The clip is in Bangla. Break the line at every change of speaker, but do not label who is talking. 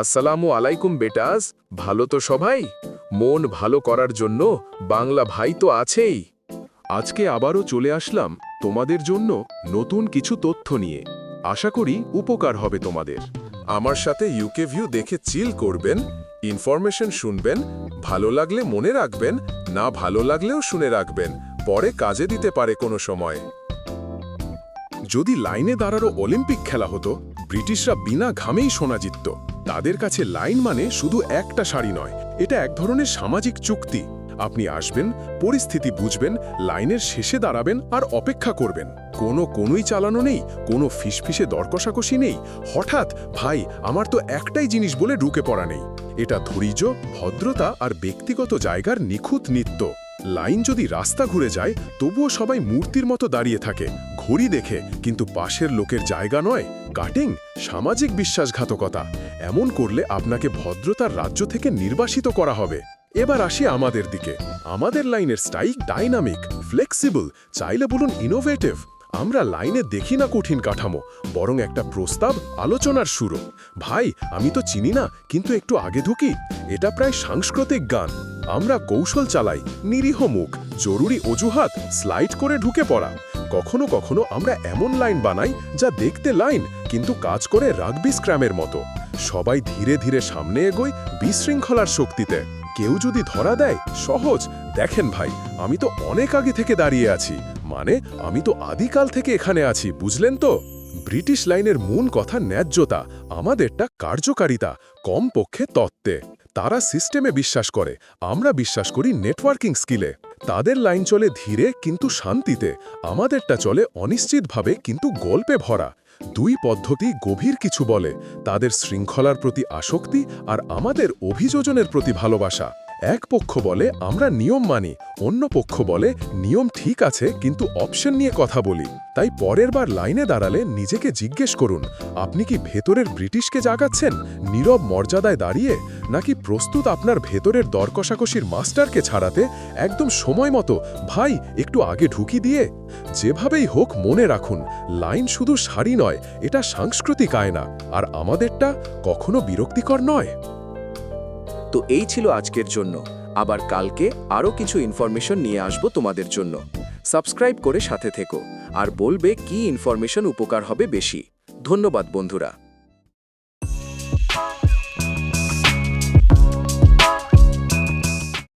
আসসালামু আলাইকুম বেটাস, ভালো তো সবাই? মন ভালো করার জন্য বাংলা ভাই তো আছেই। আজকে আবারও চলে আসলাম তোমাদের জন্য নতুন কিছু তথ্য নিয়ে। আশা করি উপকার হবে তোমাদের। আমার সাথে ইউকে ভিউ দেখে চিল করবেন ইনফরমেশন শুনবেন, ভালো লাগলে মনে রাখবেন, না ভালো লাগলেও শুনে রাখবেন, পরে কাজে দিতে পারে কোনো সময়। যদি লাইনে দাঁড়ারও অলিম্পিক খেলা হতো, ব্রিটিশরা বিনা ঘামেই সোনা জিতত তাদের কাছে লাইন মানে শুধু একটা শাড়ি নয়, এটা এক ধরনের সামাজিক চুক্তি। আপনি আসবেন, পরিস্থিতি বুঝবেন, লাইনের শেষে দাঁড়াবেন আর অপেক্ষা করবেন। কোনো কোনোই চালানো নেই, কোনো ফিসফিসে দরকষাকষি নেই। হঠাৎ, ভাই, আমার তো একটাই জিনিস বলে ঢুকে পড়া নেই। এটা ধৈর্য, ভদ্রতা আর ব্যক্তিগত জায়গার নিখুঁত নিত্য। লাইন যদি রাস্তা ঘুরে যায়, তবুও সবাই মূর্তির মতো দাঁড়িয়ে থাকে। ঘড়ি দেখে, কিন্তু পাশের লোকের জায়গা নয়, কাটিং, সামাজিক বিশ্বাসঘাতকতা। এমন করলে আপনাকে ভদ্রতার রাজ্য থেকে নির্বাসিত করা হবে। এবার আসি আমাদের দিকে। আমাদের লাইনের স্টাইল ডাইনামিক, ফ্লেক্সিবল, চাইলে বলুন ইনোভেটিভ আমরা লাইনে দেখি না কঠিন কাঠামো, বরং একটা প্রস্তাব, আলোচনার শুরু ভাই, আমি তো চিনি না, কিন্তু একটু আগে ঢুকি। এটা প্রায় সাংস্কৃতিক গান। আমরা কৌশল চালাই, নিরীহ মুখ, জরুরি অজুহাত, স্লাইড করে ঢুকে পড়া। কখনো কখনো আমরা এমন লাইন বানাই যা দেখতে লাইন, কিন্তু কাজ করে রাগবি স্ক্র্যামের মতো। সবাই ধীরে ধীরে সামনে এগোয় বিশৃঙ্খলার শক্তিতে। কেউ যদি ধরা দেয়, সহজ। দেখেন ভাই, আমি তো অনেক আগে থেকে দাঁড়িয়ে আছি। মানে আমি তো আদিকাল থেকে এখানে আছি, বুঝলেন তো? ব্রিটিশ লাইনের মূল কথা ন্যায্যতা, আমাদেরটা কার্যকারিতা কম পক্ষে তত্ত্বে। তারা সিস্টেমে বিশ্বাস করে, আমরা বিশ্বাস করি নেটওয়ার্কিং স্কিলে। তাদের লাইন চলে ধীরে কিন্তু শান্তিতে, আমাদেরটা চলে অনিশ্চিতভাবে কিন্তু গল্পে ভরা। দুই পদ্ধতি গভীর কিছু বলে, তাদের শৃঙ্খলার প্রতি আসক্তি আর আমাদের অভিযোজনের প্রতি ভালোবাসা। এক পক্ষ বলে, আমরা নিয়ম মানি, অন্য পক্ষ বলে, নিয়ম ঠিক আছে, কিন্তু অপশন নিয়ে কথা বলি। তাই পরের বার লাইনে দাঁড়ালে নিজেকে জিজ্ঞেস করুন, আপনি কি ভেতরের ব্রিটিশকে জাগাচ্ছেন? নীরব মর্যাদায় দাঁড়িয়ে নাকি প্রস্তুত আপনার ভেতরের দরকষাকষির মাস্টারকে ছাড়াতে একদম সময় মতো? ভাই, একটু আগে ঢুকি দিয়ে? যেভাবেই হোক, মনে রাখুন, লাইন শুধু শাড়ি নয়, এটা সাংস্কৃতিক আয়না। আর আমাদেরটা কখনো বিরক্তিকর নয়।
তো এই ছিল আজকের জন্য। আবার কালকে আরও কিছু ইনফরমেশন নিয়ে আসব তোমাদের জন্য। সাবস্ক্রাইব করে সাথে থেকো। আর বলবে কি ইনফরমেশন উপকার হবে বেশি। ধন্যবাদ, বন্ধুরা।